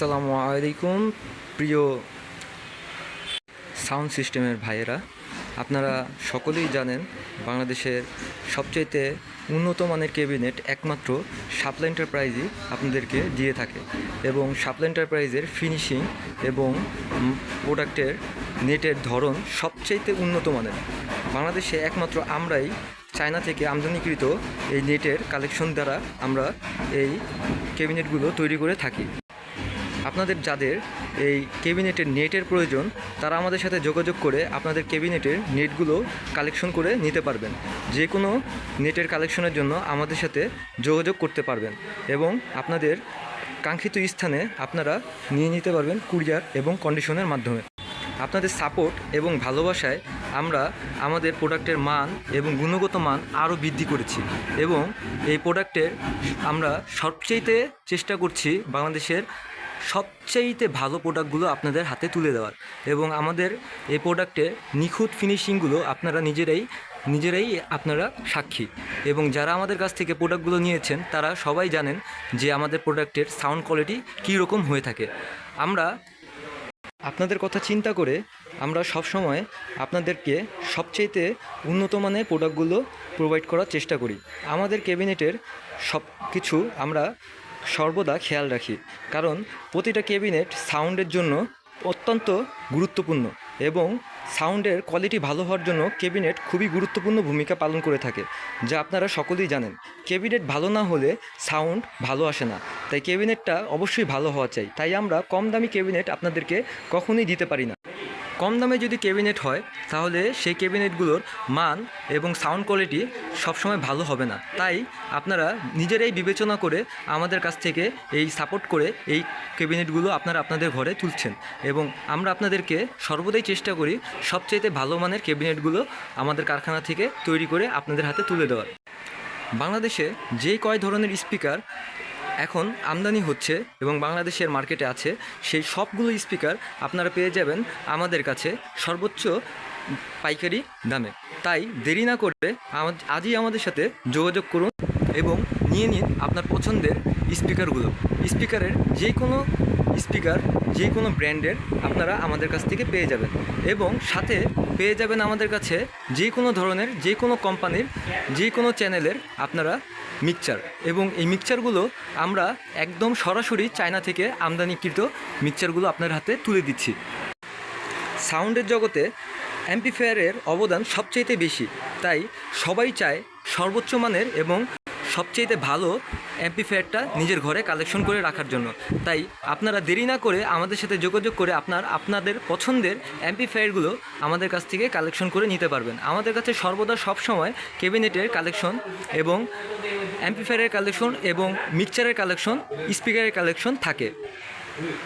আসসালামু আলাইকুম, প্রিয় সাউন্ড সিস্টেমের ভাইয়েরা। আপনারা সকলেই জানেন, বাংলাদেশের সবচাইতে উন্নত মানের ক্যাবিনেট একমাত্র সাপলা এন্টারপ্রাইজই আপনাদেরকে দিয়ে থাকে এবং সাপলা এন্টারপ্রাইজের ফিনিশিং এবং প্রোডাক্টের নেটের ধরন সবচাইতে উন্নত মানের। বাংলাদেশে একমাত্র আমরাই চায়না থেকে আমদানিকৃত এই নেটের কালেকশন দ্বারা আমরা এই ক্যাবিনেটগুলো তৈরি করে থাকি। আপনাদের যাদের এই ক্যাবিনেটের নেটের প্রয়োজন, তারা আমাদের সাথে যোগাযোগ করে আপনাদের ক্যাবিনেটের নেটগুলো কালেকশন করে নিতে পারবেন। যে কোনো নেটের কালেকশনের জন্য আমাদের সাথে যোগাযোগ করতে পারবেন এবং আপনাদের কাঙ্ক্ষিত স্থানে আপনারা নিয়ে নিতে পারবেন কুরিয়ার এবং কন্ডিশনের মাধ্যমে। আপনাদের সাপোর্ট এবং ভালোবাসায় আমরা আমাদের প্রোডাক্টের মান এবং গুণগত মান আরও বৃদ্ধি করেছি এবং এই প্রোডাক্টের আমরা সবচেয়েতে চেষ্টা করছি বাংলাদেশের সবচাইতে ভালো প্রোডাক্টগুলো আপনাদের হাতে তুলে দেওয়ার। এবং আমাদের এই প্রোডাক্টে নিখুঁত ফিনিশিংগুলো আপনারা নিজেরাই নিজেরাই আপনারা সাক্ষী। এবং যারা আমাদের কাছ থেকে প্রোডাক্টগুলো নিয়েছেন, তারা সবাই জানেন যে আমাদের প্রোডাক্টের সাউন্ড কোয়ালিটি কী রকম হয়ে থাকে। আমরা আপনাদের কথা চিন্তা করে আমরা সবসময় আপনাদেরকে সবচেয়েতে উন্নত মানের প্রোডাক্টগুলো প্রোভাইড করার চেষ্টা করি। আমাদের ক্যাবিনেটের সব কিছু আমরা সর্বদা খেয়াল রাখি, কারণ প্রতিটা ক্যাবিনেট সাউন্ডের জন্য অত্যন্ত গুরুত্বপূর্ণ এবং সাউন্ডের কোয়ালিটি ভালো হওয়ার জন্য ক্যাবিনেট খুবই গুরুত্বপূর্ণ ভূমিকা পালন করে থাকে, যা আপনারা সকলেই জানেন। ক্যাবিনেট ভালো না হলে সাউন্ড ভালো আসে না, তাই ক্যাবিনেটটা অবশ্যই ভালো হওয়া চাই। তাই আমরা কম দামি ক্যাবিনেট আপনাদেরকে কখনোই দিতে পারি না। কম দামে যদি ক্যাবিনেট হয়, তাহলে সেই ক্যাবিনেটগুলোর মান এবং সাউন্ড কোয়ালিটি সবসময় ভালো হবে না। তাই আপনারা নিজেরাই বিবেচনা করে আমাদের কাছ থেকে এই সাপোর্ট করে এই ক্যাবিনেটগুলো আপনারা আপনাদের ঘরে তুলছেন এবং আমরা আপনাদেরকে সর্বদাই চেষ্টা করি সবচাইতে ভালো মানের ক্যাবিনেটগুলো আমাদের কারখানা থেকে তৈরি করে আপনাদের হাতে তুলে দেওয়ার। বাংলাদেশে যে কয় ধরনের স্পিকার এখন আমদানি হচ্ছে এবং বাংলাদেশের মার্কেটে আছে, সেই সবগুলো স্পিকার আপনারা পেয়ে যাবেন আমাদের কাছে সর্বোচ্চ পাইকারি দামে। তাই দেরি না করে আজই আমাদের সাথে যোগাযোগ করুন এবং নিয়ে নিন আপনার পছন্দের স্পিকারগুলো। স্পিকারের যে কোনো স্পিকার যে কোনো ব্র্যান্ডের আপনারা আমাদের কাছ থেকে পেয়ে যাবেন। এবং সাথে পেয়ে যাবেন আমাদের কাছে যে কোনো ধরনের যে কোনো কোম্পানির যে কোনো চ্যানেলের আপনারা মিক্সচার এবং এই মিক্সচারগুলো আমরা একদম সরাসরি চায়না থেকে আমদানিকৃত মিক্সচারগুলো আপনার হাতে তুলে দিচ্ছি। সাউন্ডের জগতে অ্যাম্পিফায়ারের অবদান সবচাইতে বেশি। তাই সবাই চায় সর্বোচ্চ মানের এবং সবচাইতে ভালো অ্যাম্পিফায়ারটা নিজের ঘরে কালেকশন করে রাখার জন্য। তাই আপনারা দেরি না করে আমাদের সাথে যোগাযোগ করে আপনার, আপনাদের পছন্দের অ্যাম্পিফায়ারগুলো আমাদের কাছ থেকে কালেকশন করে নিতে পারবেন। আমাদের কাছে সর্বদা সবসময় ক্যাবিনেটের কালেকশন এবং অ্যাম্পিফায়ারের কালেকশন এবং মিক্সচারের কালেকশন স্পিকারের কালেকশন থাকে।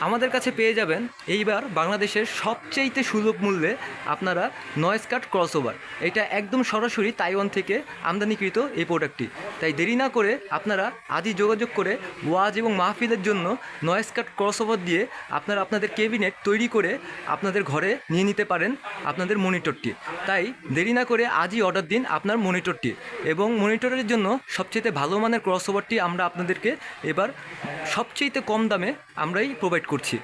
আমাদের কাছে পেয়ে যাবেন এইবার বাংলাদেশের সবচেয়েতে সুলভ মূল্যে আপনারা নয়েস কাট ক্রসওভার এটা একদম সরাসরি তাইওয়ান থেকে আমদানিকৃত এই প্রোডাক্টটি তাই দেরি না করে আপনারা আজই যোগাযোগ করে ওয়াজ এবং মাহফিলের জন্য নয়েস কাট ক্রসওভার দিয়ে আপনারা আপনাদের ক্যাবিনেট তৈরি করে আপনাদের ঘরে নিয়ে নিতে পারেন আপনাদের মনিটরটি তাই দেরি না করে আজই অর্ডার দিন আপনার মনিটরটি এবং মনিটরের জন্য সবচেয়ে ভালো মানের ক্রসওভারটি আমরা আপনাদেরকে এবার সবচেয়ে কম দামে আমরাই প্রোভাইড করছি।